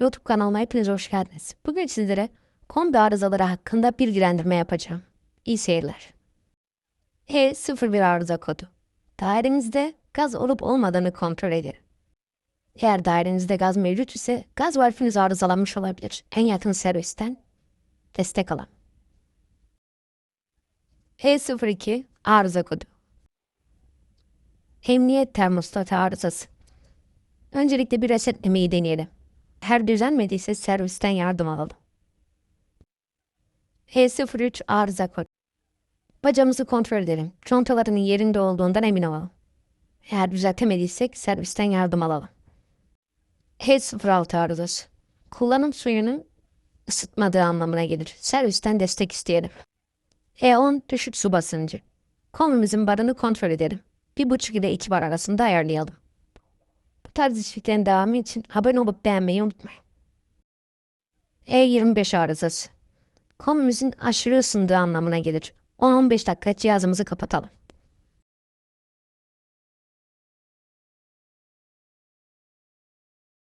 YouTube kanalıma hepiniz hoş geldiniz. Bugün sizlere kombi arızaları hakkında bilgilendirme yapacağım. İyi seyirler. E01 arıza kodu. Dairenizde gaz olup olmadığını kontrol edin. Eğer dairenizde gaz mevcut ise gaz valfiniz arızalanmış olabilir. En yakın servisten destek alın. E02 arıza kodu. Emniyet termostatı arızası. Öncelikle bir resetlemeyi deneyelim. Her düzenmediyse servisten yardım alalım. H03 arıza kod. Bacamızı kontrol edelim. Contaların yerinde olduğundan emin olalım. Eğer düzeltemediysek servisten yardım alalım. H06 arızası. Kullanım suyunun ısıtmadığı anlamına gelir. Servisten destek isteyelim. E10 düşük su basıncı. Konumuzun barını kontrol edelim. 1,5 ile 2 bar arasında ayarlayalım. Bu tarz içeriklerin devamı için abone olup beğenmeyi unutmayın. E25 arızası. Konumuzun aşırı ısındığı anlamına gelir. 10-15 dakika cihazımızı kapatalım.